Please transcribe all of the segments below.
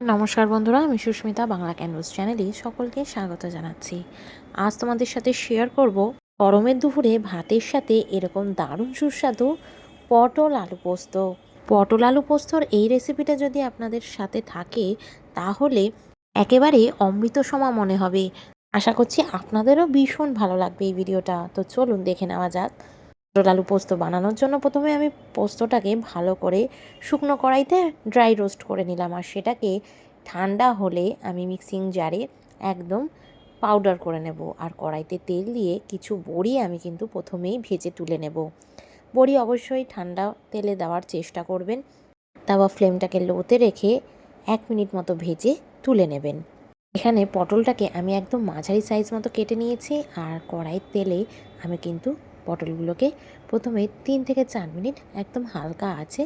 নমস্কার বন্ধুরা, আমি সুস্মিতা বাংলা ক্যানভাস চ্যানেলে সকলকে স্বাগত জানাচ্ছি। আজ তোমাদের সাথে শেয়ার করব গরমের দুপুরে ভাতের সাথে এরকম দারুণ সুস্বাদু পটল আলু পোস্ত। পটল আলু পোস্তর এই রেসিপিটা যদি আপনাদের সাথে থাকে, তাহলে একেবারে অমৃত সমা মনে হবে। আশা করছি আপনাদেরও ভীষণ ভালো লাগবে এই ভিডিওটা তো চলুন দেখে নেওয়া যাক। আলু পোস্ত বানানোর জন্য প্রথমে আমি পোস্তটাকে ভালো করে শুকনো কড়াইতে ড্রাই রোস্ট করে নিলাম আর সেটাকে ঠান্ডা হলে আমি মিক্সিং জারে একদম পাউডার করে নেব আর কড়াইতে তেল দিয়ে কিছু বড়ি আমি কিন্তু প্রথমেই ভেজে তুলে নেব। বড়ি অবশ্যই ঠান্ডা তেলে দেওয়ার চেষ্টা করবেন। তাওয়া ফ্লেমটাকে লোতে রেখে এক মিনিট মতো ভেজে তুলে নেবেন। এখানে পটলটাকে আমি একদম মাঝারি সাইজ মতো কেটে নিয়েছি আর কড়াইয়ের তেলে আমি কিন্তু পটলগুলোকে প্রথমে তিন থেকে চার মিনিট একদম হালকা আছে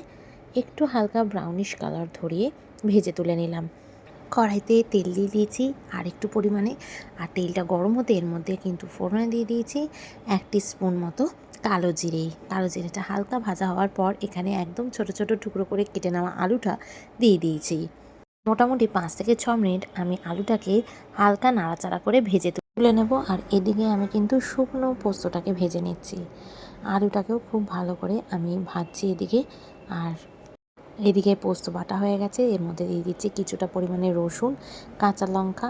একটু হালকা ব্রাউনিশ কালার ধরিয়ে ভেজে তুলে নিলাম। কড়াইতে তেল দিয়ে দিয়েছি আর একটু পরিমাণে। আর তেলটা গরম হতে এর মধ্যে কিন্তু ফোড়নে দিয়ে দিয়েছি এক স্পুন মতো কালো জিরে। কালো জিরেটা হালকা ভাজা হওয়ার পর এখানে একদম ছোট ছোট টুকরো করে কেটে নেওয়া আলুটা দিয়ে দিয়েছি। মোটামুটি পাঁচ থেকে ছ মিনিট আমি আলুটাকে হালকা নাড়াচাড়া করে ভেজে তুলে নেব। আর এদিকে আমি কিন্তু শুকনো পোস্তটাকে ভেজে নিচ্ছি। আলুটাকেও খুব ভালো করে আমি ভাজছি এদিকে। আর এদিকে পোস্ত বাটা হয়ে গেছে। এর মধ্যে দিয়ে দিচ্ছি কিছুটা পরিমাণে রসুন, কাঁচা লঙ্কা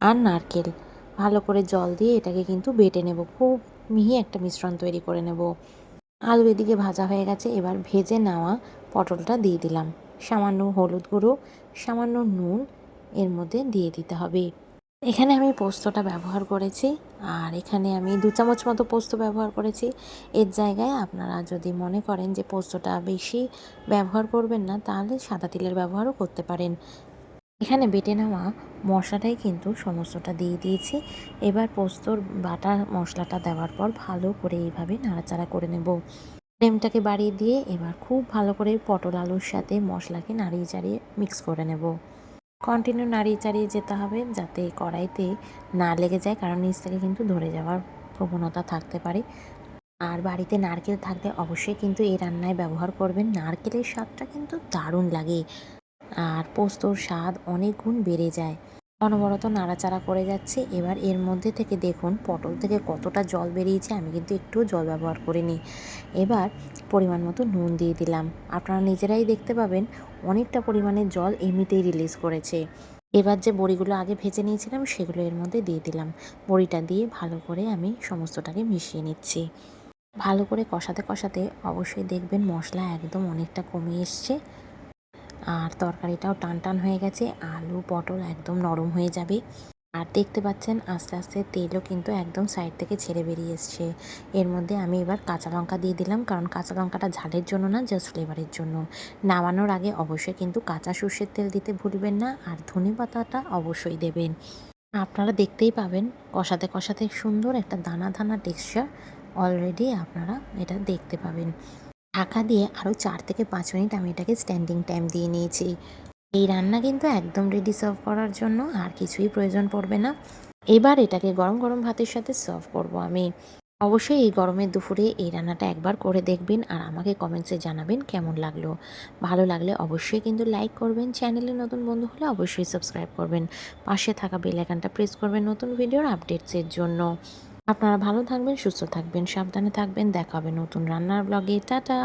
আর নারকেল। ভালো করে জল দিয়ে এটাকে কিন্তু বেটে নেব। খুব মিহি একটা মিশ্রণ তৈরি করে নেব। আলু এদিকে ভাজা হয়ে গেছে। এবার ভেজে নেওয়া পটলটা দিয়ে দিলাম। সামান্য হলুদ গুঁড়ো, সামান্য নুন এর মধ্যে দিয়ে দিতে হবে। এখানে আমি পোস্তটা ব্যবহার করেছি, আর এখানে আমি দু চামচ মতো পোস্ত ব্যবহার করেছি। এর জায়গায় আপনারা যদি মনে করেন যে পোস্তটা বেশি ব্যবহার করবেন না, তাহলে সাদা তেলের ব্যবহারও করতে পারেন। এখানে বেটে নেওয়া মশলাটাই কিন্তু সমস্তটা দিয়ে দিয়েছি। এবার পোস্তর বাটা মশলাটা দেওয়ার পর ভালো করে এইভাবে নাড়াচাড়া করে নেব। ফ্লেমটাকে বাড়িয়ে দিয়ে এবার খুব ভালো করে পটল আলুর সাথে মশলাকে নাড়িয়ে চাড়িয়ে মিক্স করে নেব। কন্টিনিউ নাড়িয়ে চাড়িয়ে যেতে হবে যাতে কড়াইতে না লেগে যায়, কারণ নিচ থেকে কিন্তু ধরে যাওয়ার প্রবণতা থাকতে পারে। আর বাড়িতে নারকেল থাকলে অবশ্যই কিন্তু এই রান্নায় ব্যবহার করবেন। নারকেলের স্বাদটা কিন্তু দারুণ লাগে আর পোস্তর স্বাদ অনেক গুণ বেড়ে যায়। অনবরত নাড়াচাড়া করে যাচ্ছে। এবার এর মধ্যে থেকে দেখুন পটল থেকে কতটা জল বেরিয়েছে, আমি কিন্তু একটুও জল ব্যবহার করিনি। এবার পরিমাণ মতো নুন দিয়ে দিলাম। আপনারা নিজেরাই দেখতে পাবেন অনেকটা পরিমাণে জল এমনিতেই রিলিজ করেছে। এবার যে বড়িগুলো আগে ভেজে নিয়েছিলাম, সেগুলো এর মধ্যে দিয়ে দিলাম। বড়িটা দিয়ে ভালো করে আমি সমস্তটাকে মিশিয়ে নিচ্ছি। ভালো করে কষাতে কষাতে অবশ্যই দেখবেন মশলা একদম অনেকটা কমে এসছে। আর তরকারিটাও টান টান হয়ে গেছে, আলু, পটল একদম নরম হয়ে যাবে। আর দেখতে পাচ্ছেন আস্তে আস্তে তেলও কিন্তু একদম সাইড থেকে ছেড়ে বেরিয়ে এসছে। এর মধ্যে আমি এবার কাঁচা লঙ্কা দিয়ে দিলাম, কারণ কাঁচা লঙ্কাটা ঝালের জন্য না জাস্ট ফ্লেভারের জন্য। নামানোর আগে অবশ্যই কিন্তু কাঁচা সর্ষের তেল দিতে ভুলবেন না, আর ধনে পাতাটা অবশ্যই দেবেন। আপনারা দেখতেই পাবেন কষাতে কষাতে সুন্দর একটা দানা দানা টেক্সচার অলরেডি আপনারা এটা দেখতে পাবেন। ঢাকা দিয়ে আরও চার থেকে পাঁচ মিনিট আমি এটাকে স্ট্যান্ডিং টাইম দিয়ে নিয়েছি। এই রান্না কিন্তু একদম রেডি সার্ভ করার জন্য আর কিছুই প্রয়োজন পড়বে না। এবার এটাকে গরম গরম ভাতের সাথে সার্ভ করব আমি। অবশ্যই এই গরমের দুপুরে এই রান্নাটা একবার করে দেখবেন আর আমাকে কমেন্টসে জানাবেন কেমন লাগল। ভালো লাগলে অবশ্যই কিন্তু লাইক করবেন চ্যানেলে নতুন বন্ধু হলে অবশ্যই সাবস্ক্রাইব করবেন। পাশে থাকা বেল আইকনটা প্রেস করবেন নতুন ভিডিওর আপডেটসের জন্য। আপনারা ভালো থাকবেন, সুস্থ থাকবেন, সাবধানে থাকবেন। দেখা হবে নতুন রান্নার ব্লগে টাটা!